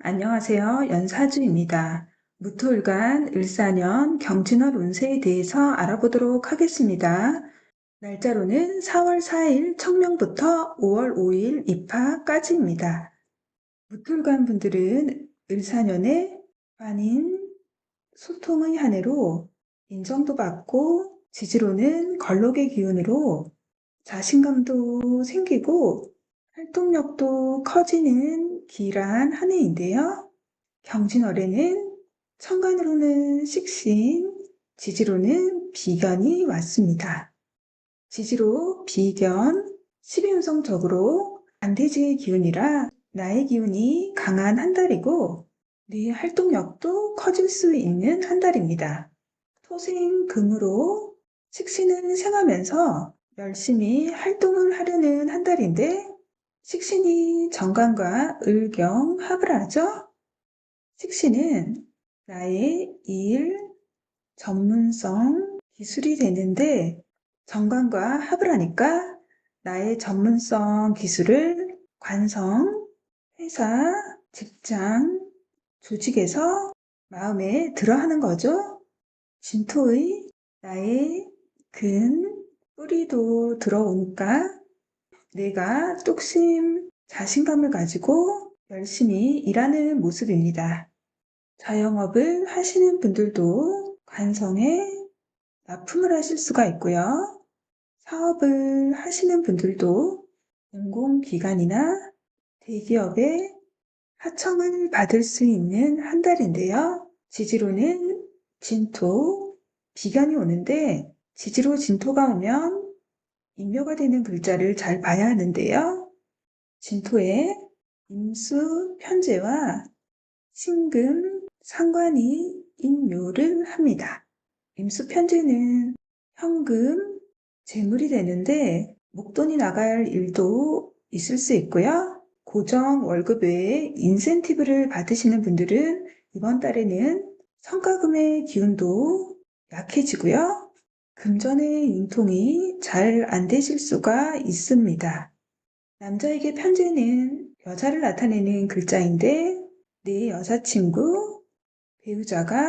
안녕하세요. 연사주입니다. 무토일간 을사년 경진월 운세에 대해서 알아보도록 하겠습니다. 날짜로는 4월 4일 청명부터 5월 5일 입하까지입니다. 무토일간 분들은 을사년에 관인 소통의 한 해로 인정도 받고 지지로는 걸록의 기운으로 자신감도 생기고 활동력도 커지는 길한 한 해인데요. 경진월에는 천간으로는 식신, 지지로는 비견이 왔습니다. 지지로 비견, 12운성적으로 반대지의 기운이라 나의 기운이 강한 한 달이고 네 활동력도 커질 수 있는 한 달입니다. 토생 금으로 식신은 생하면서 열심히 활동을 하려는 한 달인데 식신이 정관과 을경 합을 하죠. 식신은 나의 일, 전문성, 기술이 되는데 정관과 합을 하니까 나의 전문성, 기술을 관성, 회사, 직장, 조직에서 마음에 들어 하는 거죠. 진토의 나의 근, 뿌리도 들어오니까 내가 뚝심, 자신감을 가지고 열심히 일하는 모습입니다. 자영업을 하시는 분들도 관성에 납품을 하실 수가 있고요. 사업을 하시는 분들도 공공기관이나 대기업에 하청을 받을 수 있는 한 달인데요. 지지로는 진토, 비견이 오는데 지지로 진토가 오면 인묘가 되는 글자를 잘 봐야 하는데요. 진토에 임수 편제와 신금 상관이 인묘를 합니다. 임수 편제는 현금, 재물이 되는데 목돈이 나갈 일도 있을 수 있고요. 고정 월급 외에 인센티브를 받으시는 분들은 이번 달에는 성과금의 기운도 약해지고요. 금전의 융통이 잘 안 되실 수가 있습니다. 남자에게 편지는 여자를 나타내는 글자인데 내 여자친구, 배우자가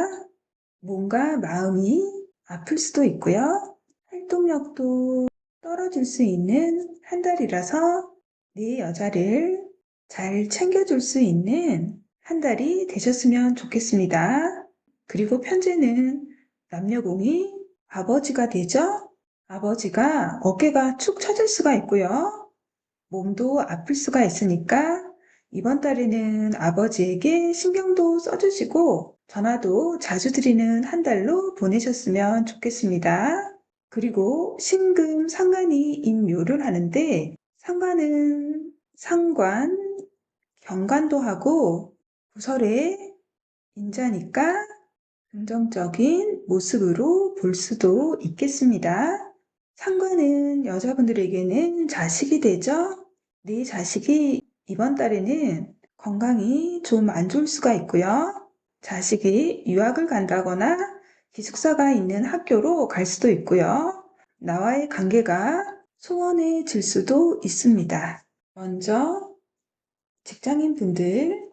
뭔가 마음이 아플 수도 있고요. 활동력도 떨어질 수 있는 한 달이라서 내 여자를 잘 챙겨줄 수 있는 한 달이 되셨으면 좋겠습니다. 그리고 편지는 남녀공이 아버지가 되죠? 아버지가 어깨가 축 처질 수가 있고요. 몸도 아플 수가 있으니까 이번 달에는 아버지에게 신경도 써주시고 전화도 자주 드리는 한 달로 보내셨으면 좋겠습니다. 그리고 신금 상관이 임묘를 하는데 상관은 상관, 경관도 하고 부설의 인자니까 긍정적인 모습으로 볼 수도 있겠습니다. 상관은 여자분들에게는 자식이 되죠? 네 자식이 이번 달에는 건강이 좀 안 좋을 수가 있고요. 자식이 유학을 간다거나 기숙사가 있는 학교로 갈 수도 있고요. 나와의 관계가 소원해질 수도 있습니다. 먼저 직장인 분들,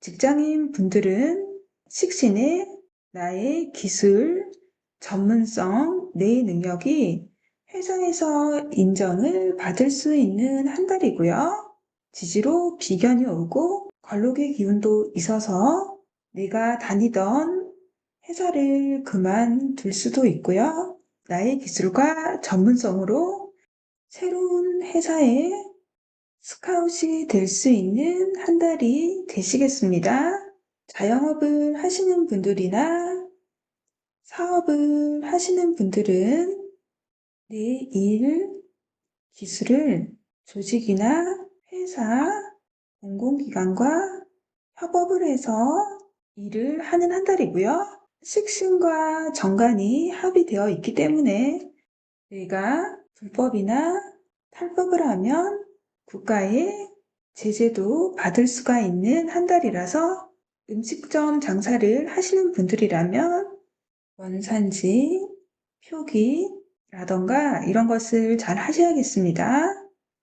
직장인 분들은 식신에 나의 기술, 전문성, 내 능력이 회사에서 인정을 받을 수 있는 한 달이고요. 지지로 비견이 오고 걸록의 기운도 있어서 내가 다니던 회사를 그만둘 수도 있고요. 나의 기술과 전문성으로 새로운 회사에 스카웃이 될 수 있는 한 달이 되시겠습니다. 자영업을 하시는 분들이나 사업을 하시는 분들은 내 일, 기술을 조직이나 회사, 공공기관과 협업을 해서 일을 하는 한 달이고요. 식신과 정관이 합의되어 있기 때문에 내가 불법이나 탈법을 하면 국가의 제재도 받을 수가 있는 한 달이라서 음식점 장사를 하시는 분들이라면 원산지, 표기라던가 이런 것을 잘 하셔야겠습니다.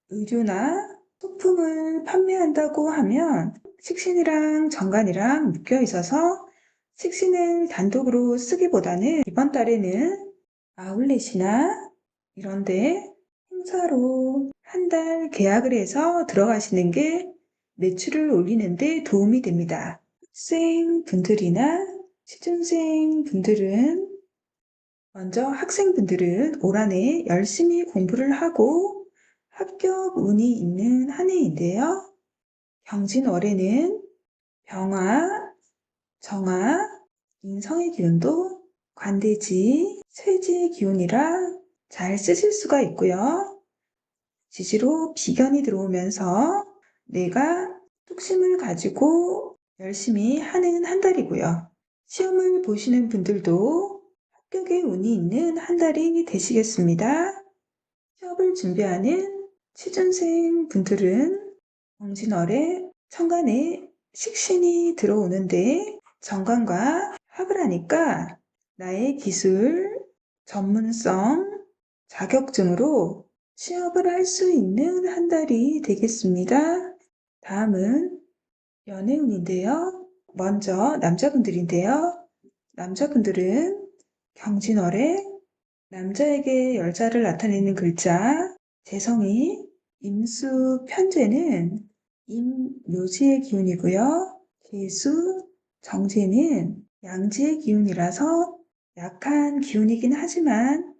의류나 소품을 판매한다고 하면 식신이랑 정관이랑 묶여 있어서 식신을 단독으로 쓰기보다는 이번 달에는 아울렛이나 이런데 행사로 한 달 계약을 해서 들어가시는 게 매출을 올리는데 도움이 됩니다. 학생분들이나 취준생 분들은 먼저 학생분들은 올 한해 열심히 공부를 하고 합격 운이 있는 한 해인데요. 경진월에는 병화, 정화, 인성의 기운도 관대지, 쇠지의 기운이라 잘 쓰실 수가 있고요. 지지로 비견이 들어오면서 내가 뚝심을 가지고 열심히 하는 한 달이고요. 시험을 보시는 분들도 합격의 운이 있는 한 달이 되시겠습니다. 취업을 준비하는 취준생 분들은 경진월에 천간에 식신이 들어오는데 정관과 합을 하니까 나의 기술, 전문성, 자격증으로 취업을 할 수 있는 한 달이 되겠습니다. 다음은 연애운인데요. 먼저 남자분들인데요. 남자분들은 경진월에 남자에게 열자를 나타내는 글자 재성이 임수 편제는 임묘지의 기운이고요. 개수 정제는 양지의 기운이라서 약한 기운이긴 하지만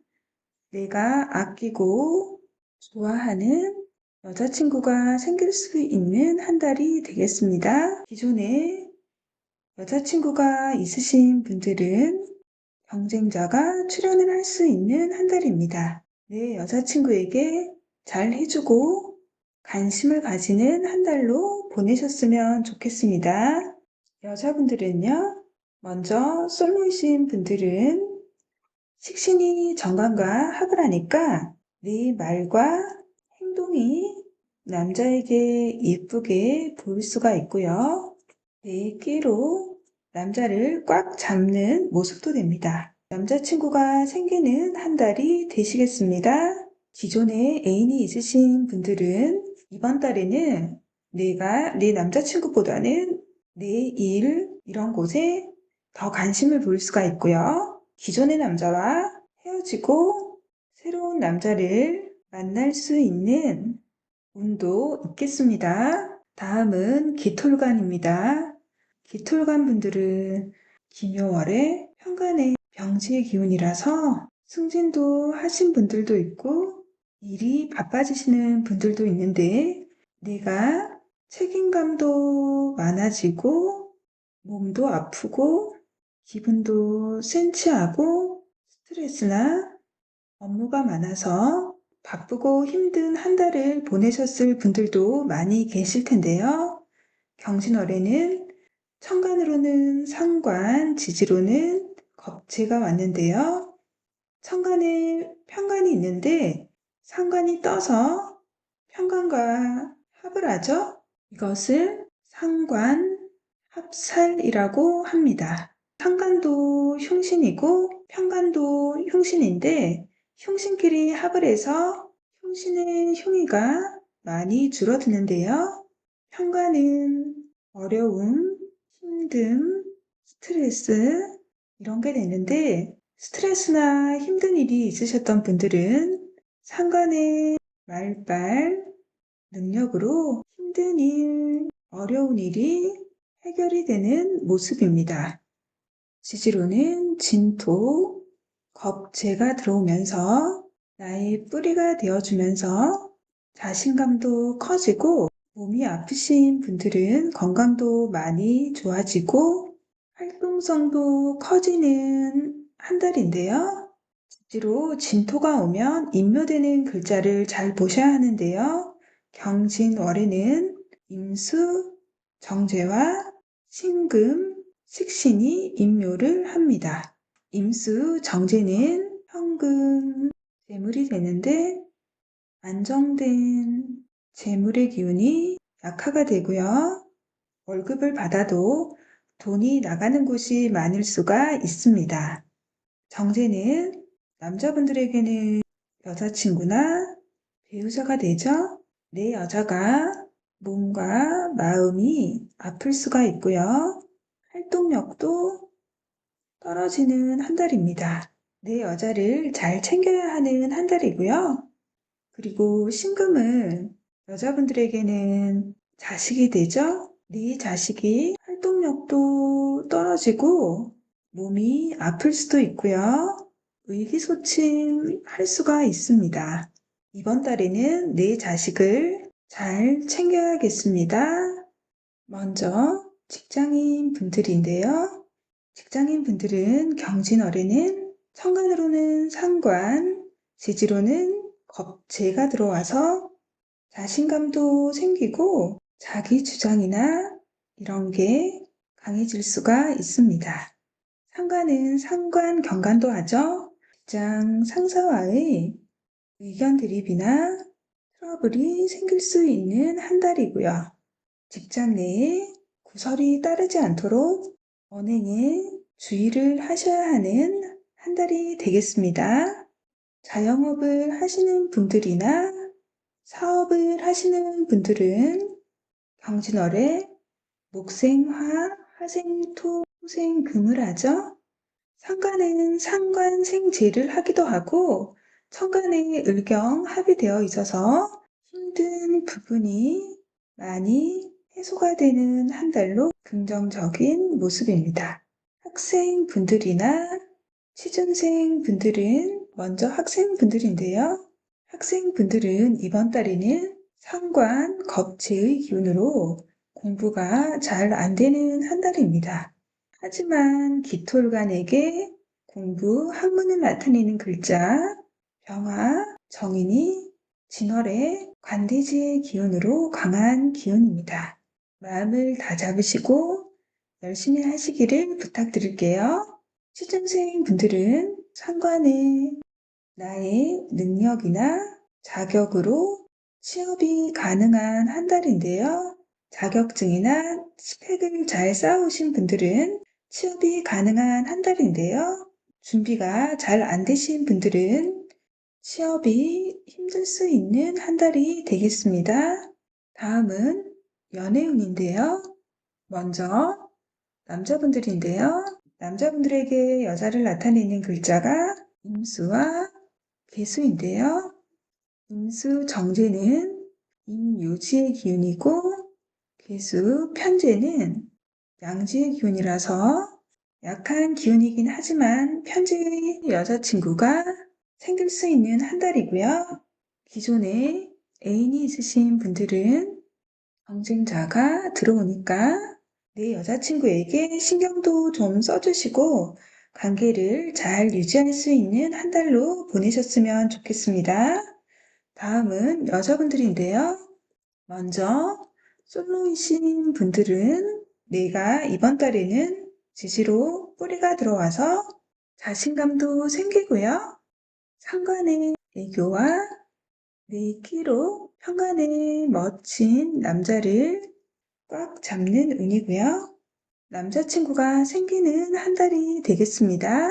내가 아끼고 좋아하는 여자친구가 생길 수 있는 한 달이 되겠습니다. 기존에 여자친구가 있으신 분들은 경쟁자가 출연을 할 수 있는 한 달입니다. 내 여자친구에게 잘 해주고 관심을 가지는 한 달로 보내셨으면 좋겠습니다. 여자분들은요, 먼저 솔로이신 분들은 식신이 정관과 합을 하니까 내 말과 행동이 남자에게 예쁘게 보일 수가 있고요. 내 끼로 남자를 꽉 잡는 모습도 됩니다. 남자친구가 생기는 한 달이 되시겠습니다. 기존에 애인이 있으신 분들은 이번 달에는 내가 내 남자친구보다는 내 일, 이런 곳에 더 관심을 보일 수가 있고요. 기존의 남자와 헤어지고 새로운 남자를 만날 수 있는 운도 있겠습니다. 다음은 기톨관입니다. 기톨관 분들은 김요월에 현관에 병지의 기운이라서 승진도 하신 분들도 있고 일이 바빠지시는 분들도 있는데 내가 책임감도 많아지고 몸도 아프고 기분도 센치하고 스트레스나 업무가 많아서 바쁘고 힘든 한 달을 보내셨을 분들도 많이 계실 텐데요. 경신월에는 천간으로는 상관, 지지로는 겁재가 왔는데요. 천간에 편간이 있는데 상관이 떠서 편간과 합을 하죠. 이것을 상관 합살이라고 합니다. 상관도 흉신이고 편간도 흉신인데 흉신끼리 합을 해서 흉신의 흉의가 많이 줄어드는데요. 편간은 어려움, 힘듦, 스트레스 이런 게 되는데 스트레스나 힘든 일이 있으셨던 분들은 상관의 말빨 능력으로 힘든 일, 어려운 일이 해결이 되는 모습입니다. 지지로는 진토, 겁재가 들어오면서 나의 뿌리가 되어주면서 자신감도 커지고 몸이 아프신 분들은 건강도 많이 좋아지고 활동성도 커지는 한 달인데요. 지지로 진토가 오면 인묘되는 글자를 잘 보셔야 하는데요. 경진월에는 임수, 정제와 신금, 식신이 임묘를 합니다. 임수, 정제는 현금, 재물이 되는데 안정된 재물의 기운이 약화가 되고요. 월급을 받아도 돈이 나가는 곳이 많을 수가 있습니다. 정제는 남자분들에게는 여자친구나 배우자가 되죠. 내 여자가 몸과 마음이 아플 수가 있고요. 활동력도 떨어지는 한 달입니다. 내 여자를 잘 챙겨야 하는 한 달이고요. 그리고 신금은 여자분들에게는 자식이 되죠? 네 자식이 활동력도 떨어지고 몸이 아플 수도 있고요. 의기소침할 수가 있습니다. 이번 달에는 내 자식을 잘 챙겨야겠습니다. 먼저 직장인 분들인데요. 직장인 분들은 경진월에는 천간으로는 상관, 지지로는 겁재가 들어와서 자신감도 생기고 자기 주장이나 이런 게 강해질 수가 있습니다. 상관은 상관 경관도 하죠. 직장 상사와의 의견 대립이나 트러블이 생길 수 있는 한 달이고요. 직장 내에 구설이 따르지 않도록 언행에 주의를 하셔야 하는 한 달이 되겠습니다. 자영업을 하시는 분들이나 사업을 하시는 분들은 경진월에 목생화, 화생토, 토생금을 하죠. 상관에는 상관생재를 하기도 하고 천간에 을경 합의되어 있어서 힘든 부분이 많이 해소가 되는 한 달로 긍정적인 모습입니다. 학생분들이나 취준생 분들은 먼저 학생분들인데요. 학생분들은 이번 달에는 상관, 겁재의 기운으로 공부가 잘 안 되는 한 달입니다. 하지만 기톨간에게 공부 학문을 나타내는 글자, 병화, 정인이 진월의 관대지의 기운으로 강한 기운입니다. 마음을 다 잡으시고 열심히 하시기를 부탁드릴게요. 취준생 분들은 상관에 나의 능력이나 자격으로 취업이 가능한 한 달인데요. 자격증이나 스펙을 잘 쌓으신 분들은 취업이 가능한 한 달인데요. 준비가 잘 안 되신 분들은 취업이 힘들 수 있는 한 달이 되겠습니다. 다음은 연애운인데요. 먼저 남자분들인데요. 남자분들에게 여자를 나타내는 글자가 임수와 개수인데요. 임수 정제는 임유지의 기운이고 개수 편제는 양지의 기운이라서 약한 기운이긴 하지만 편제의 여자친구가 생길 수 있는 한 달이고요. 기존에 애인이 있으신 분들은 경쟁자가 들어오니까 내 여자친구에게 신경도 좀 써주시고 관계를 잘 유지할 수 있는 한 달로 보내셨으면 좋겠습니다. 다음은 여자분들인데요. 먼저 솔로이신 분들은 내가 이번 달에는 지지로 뿌리가 들어와서 자신감도 생기고요. 상관의 애교와 내 끼로 현관의 멋진 남자를 꽉 잡는 운이고요. 남자친구가 생기는 한 달이 되겠습니다.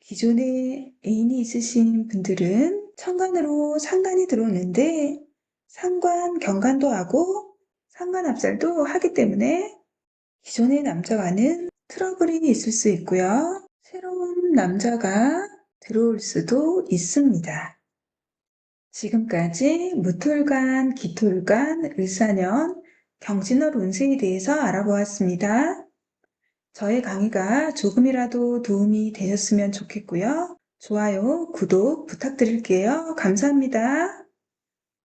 기존에 애인이 있으신 분들은 천간으로 상관이 들어오는데 상관 경관도 하고 상관 합살도 하기 때문에 기존의 남자와는 트러블이 있을 수 있고요. 새로운 남자가 들어올 수도 있습니다. 지금까지 무톨간, 기톨간, 을사년, 경진월 운세에 대해서 알아보았습니다. 저의 강의가 조금이라도 도움이 되셨으면 좋겠고요. 좋아요, 구독 부탁드릴게요. 감사합니다.